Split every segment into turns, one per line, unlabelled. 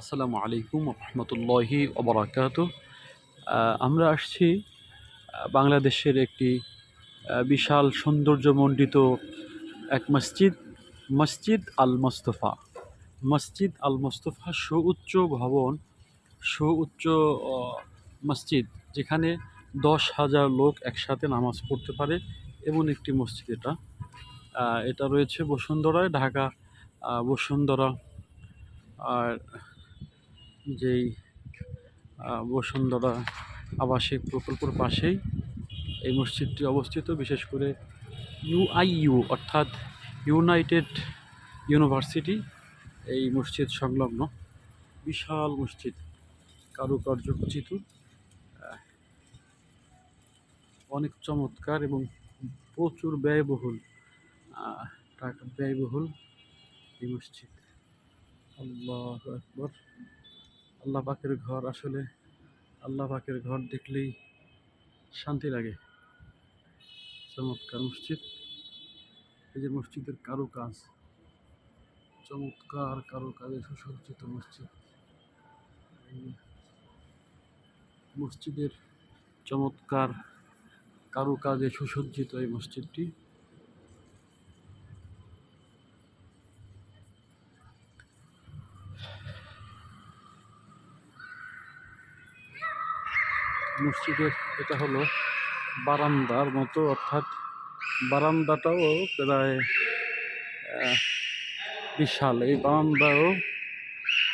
আসসালামু আলাইকুম রহমতুল্লাহি ওবরাকাত আমরা আসছি বাংলাদেশের একটি বিশাল সৌন্দর্যমণ্ডিত এক মসজিদ মসজিদ আল মোস্তফা মসজিদ আল মোস্তফা সুউচ্চ ভবন, সুউচ্চ মসজিদ, যেখানে দশ হাজার লোক একসাথে নামাজ পড়তে পারে, এমন একটি মসজিদ এটা। এটা রয়েছে বসুন্ধরায়, ঢাকা বসুন্ধরা। আর যেই বসুন্ধরা আবাসিক প্রকল্পের পাশেই এই মসজিদটি অবস্থিত। বিশেষ করে ইউআইইউ অর্থাৎ ইউনাইটেড ইউনিভার্সিটি এই মসজিদ সংলগ্ন। বিশাল মসজিদ, কারুকার্য খচিত অনেক চমৎকার এবং প্রচুর ব্যয়বহুল ব্যয়বহুল এই মসজিদ। আল্লাহ আকবর। আল্লাহ পাকের ঘর আসলে আল্লাহ পাকের ঘর দেখলেই শান্তি লাগে। চমৎকার মসজিদ। এই যে মসজিদের কারও কাজ চমৎকার কারও কাজে সুসজ্জিত মসজিদ। মসজিদের চমৎকার কারুকাজে সুসজ্জিত এই মসজিদটি। মসজিদের এটা হলো বারান্দার মতো, অর্থাৎ বারান্দাটাও প্রায় বিশাল। এই বারান্দাও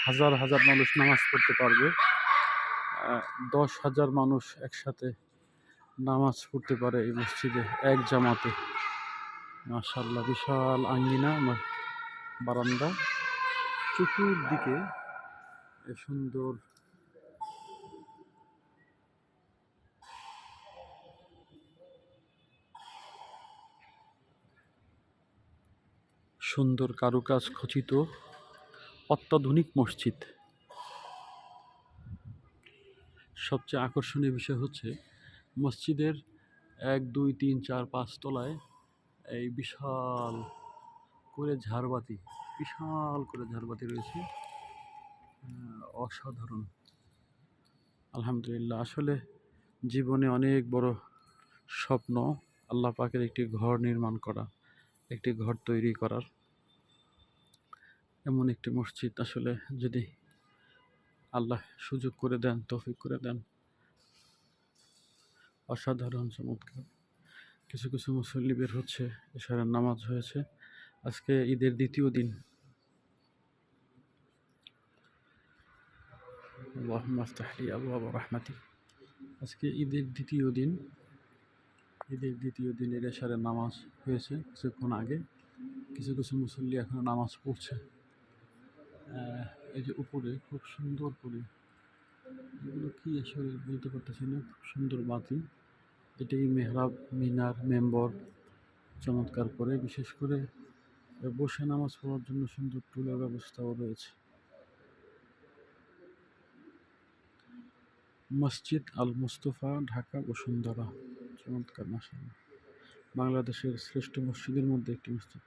হাজার হাজার মানুষ নামাজ পড়তে পারবে। দশ হাজার মানুষ একসাথে নামাজ পড়তে পারে এই মসজিদে, এক জামাতে। মাশাল্লাহ বিশাল আঙ্গিনা বারান্দা। চতুর্দিকে সুন্দর সুন্দর কারুকাজ খচিত অত্যাধুনিক মসজিদ। সবচেয়ে আকর্ষণীয় বিষয় হচ্ছে মসজিদের এক, দুই, তিন, চার, পাঁচ তলায় এই বিশাল করে ঝাড়বাতি, বিশাল করে ঝাড়বাতি রয়েছে। অসাধারণ। আলহামদুলিল্লাহ, আসলে জীবনে অনেক বড় স্বপ্ন আল্লাহ পাকের একটি ঘর নির্মাণ করা, একটি ঘর তৈরি করার। এমন একটি মসজিদ আসলে যদি আল্লাহ সুযোগ করে দেন, তৌফিক করে দেন, অসাধারণ, চমৎকার। কিছু কিছু মুসল্লি বের হচ্ছে, এশারের নামাজ হয়েছে। আজকে ঈদের দ্বিতীয় দিন। রাহমাতিক আজকে ঈদের দ্বিতীয় দিন। ঈদের দ্বিতীয় দিনের এশারের নামাজ হয়েছে কিছুক্ষণ আগে। কিছু কিছু মুসল্লি এখনও নামাজ পড়ছে। এই যে উপরে, খুব সুন্দর করে। এগুলো কি আসলে বলতে পারতেছি না, খুব সুন্দর বাতি এটাই মেহরাব, মিনার, মেম্বর, চমৎকার করে। বিশেষ করে বসে নামাজ পড়ার জন্য সুন্দর টুলের ব্যবস্থাও রয়েছে। মসজিদ আল মুস্তফা, ঢাকা বসুন্ধরা চমৎকার মাসাল্লাহ বাংলাদেশের শ্রেষ্ঠ মসজিদের মধ্যে একটি মসজিদ।